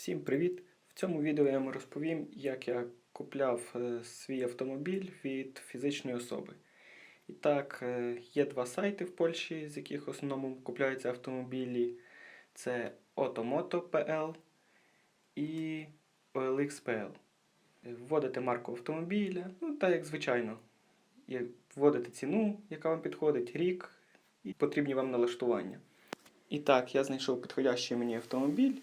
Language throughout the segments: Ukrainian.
Всім привіт! В цьому відео я вам розповім, як я купляв е, свій автомобіль від фізичної особи. І так, е, є два сайти в Польщі, з яких в основному купляються автомобілі. Це Automoto.pl і OLX.pl. Вводите марку автомобіля, ну так як звичайно. Вводите ціну, яка вам підходить, рік і потрібні вам налаштування. І так, я знайшов підходящий мені автомобіль.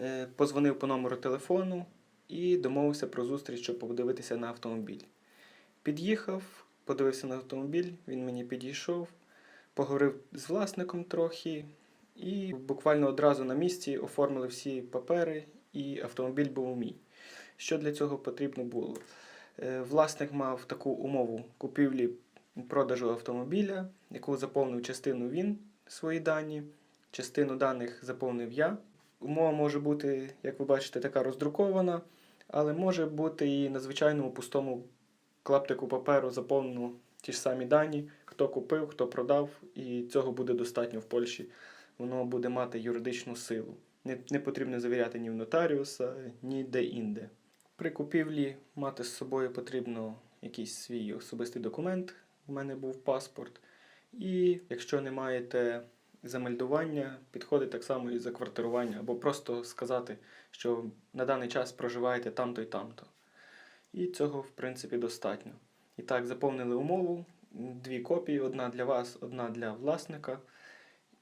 Е, Позвонив по номеру телефону і домовився про зустріч, щоб подивитися на автомобіль. Під'їхав, подивився на автомобіль, він мені підійшов, поговорив з власником трохи, і буквально одразу на місці оформили всі папери, і автомобіль був мій. Що для цього потрібно було? Е, Власник мав таку умову купівлі продажу автомобіля, яку заповнив частину він свої дані, частину даних заповнив я. Умова може бути, як ви бачите, така роздрукована, але може бути і на звичайному пустому клаптику паперу заповнено ті ж самі дані, хто купив, хто продав, і цього буде достатньо в Польщі. Воно буде мати юридичну силу. Не, не потрібно завіряти ні в нотаріуса, ні де-інде. При купівлі мати з собою потрібно якийсь свій особистий документ. У мене був паспорт. І якщо не маєте замельдування, підходить так само і за квартирування, або просто сказати, що на даний час проживаєте там-то і там-то. І цього, в принципі, достатньо. І так, заповнили умову, дві копії: одна для вас, одна для власника.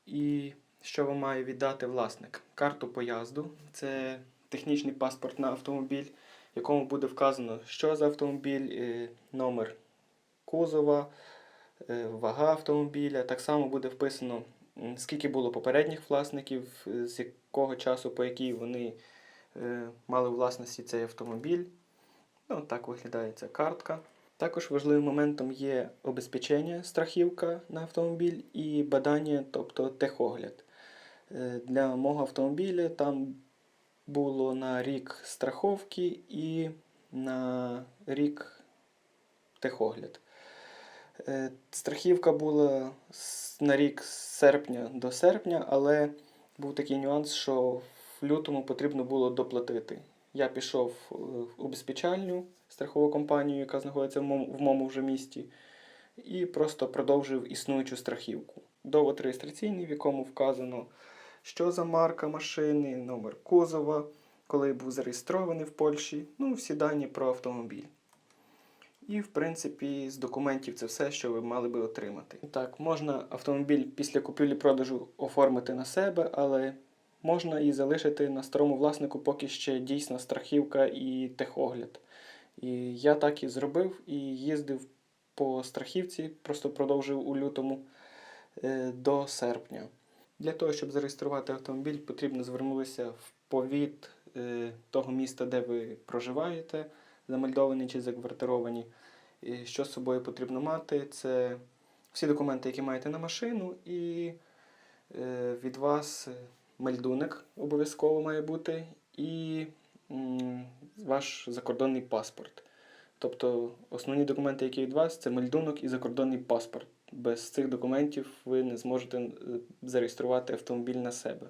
І що вам має віддати власник? Карту поїзду це технічний паспорт на автомобіль, в якому буде вказано, що за автомобіль, е, номер кузова, е, вага автомобіля. Так само буде вписано, скільки було попередніх власників, з якого часу, по якій вони е, мали у власності цей автомобіль. Ну, так виглядає ця картка. Також важливим моментом є обезпечення, страхівка на автомобіль і бадання, тобто техогляд. Е, Для мого автомобіля там було на рік страховки і на рік техогляд. Е, Страхівка була на рік з серпня до серпня, але був такий нюанс, що в лютому потрібно було доплатити. Я пішов е, в обезпечальню страхову компанію, яка знаходиться в моєму, вже місті, і просто продовжив існуючу страхівку. Довод реєстраційний, в якому вказано, що за марка машини, номер кузова, коли був зареєстрований в Польщі, ну, всі дані про автомобіль. І, в принципі, з документів це все, що ви мали би отримати. Так, можна автомобіль після купівлі-продажу оформити на себе, але можна і залишити на старому власнику, поки ще дійсна страхівка і техогляд. І я так і зробив і їздив по страхівці, просто продовжив у лютому е, до серпня. Для того, щоб зареєструвати автомобіль, потрібно звернутися в повіт е, того міста, де ви проживаєте, замельдовані чи заквартировані. І що з собою потрібно мати? Це всі документи, які маєте на машину, і е, від вас е, мельдуник обов'язково має бути, і ваш закордонний паспорт. Тобто основні документи, які від вас, це мельдунок і закордонний паспорт. Без цих документів ви не зможете е, зареєструвати автомобіль на себе.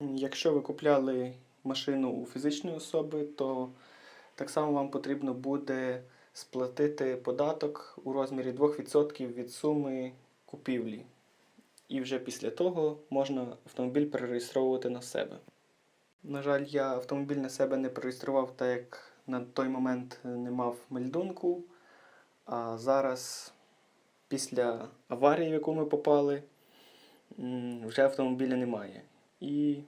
Якщо ви купляли машину у фізичної особи, то так само вам потрібно буде сплатити податок у розмірі 2% від суми купівлі. І вже після того можна автомобіль перереєстровувати на себе. На жаль, я автомобіль на себе не перереєстрував, так як на той момент не мав мельдунку. А зараз, після аварії, в яку ми попали, вже автомобіля немає. І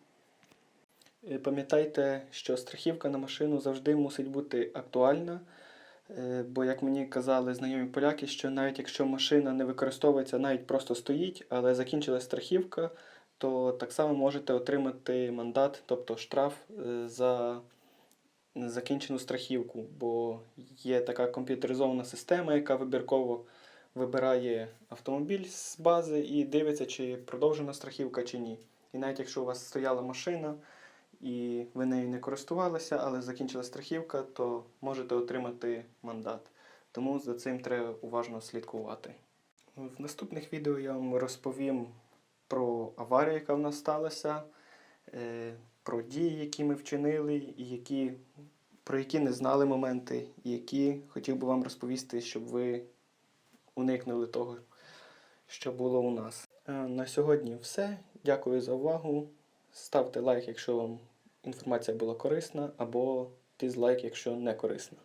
пам'ятайте, що страхівка на машину завжди мусить бути актуальна. Е, Бо, як мені казали знайомі поляки, що навіть якщо машина не використовується, навіть просто стоїть, але закінчилась страхівка, то так само можете отримати мандат, тобто штраф е, за закінчену страхівку, бо є така комп'ютеризована система, яка вибірково вибирає автомобіль з бази і дивиться, чи продовжена страхівка чи ні. І навіть якщо у вас стояла машина і ви нею не користувалися, але закінчила страхівка, то можете отримати мандат. Тому за цим треба уважно слідкувати. В наступних відео я вам розповім про аварію, яка в нас сталася, е, про дії, які ми вчинили, і які, про які не знали моменти, і які хотів би вам розповісти, щоб ви уникнули того, що було у нас. Е, На сьогодні все. Дякую за увагу. Ставте лайк, якщо вам інформація була корисна, або дизлайк, якщо не корисна.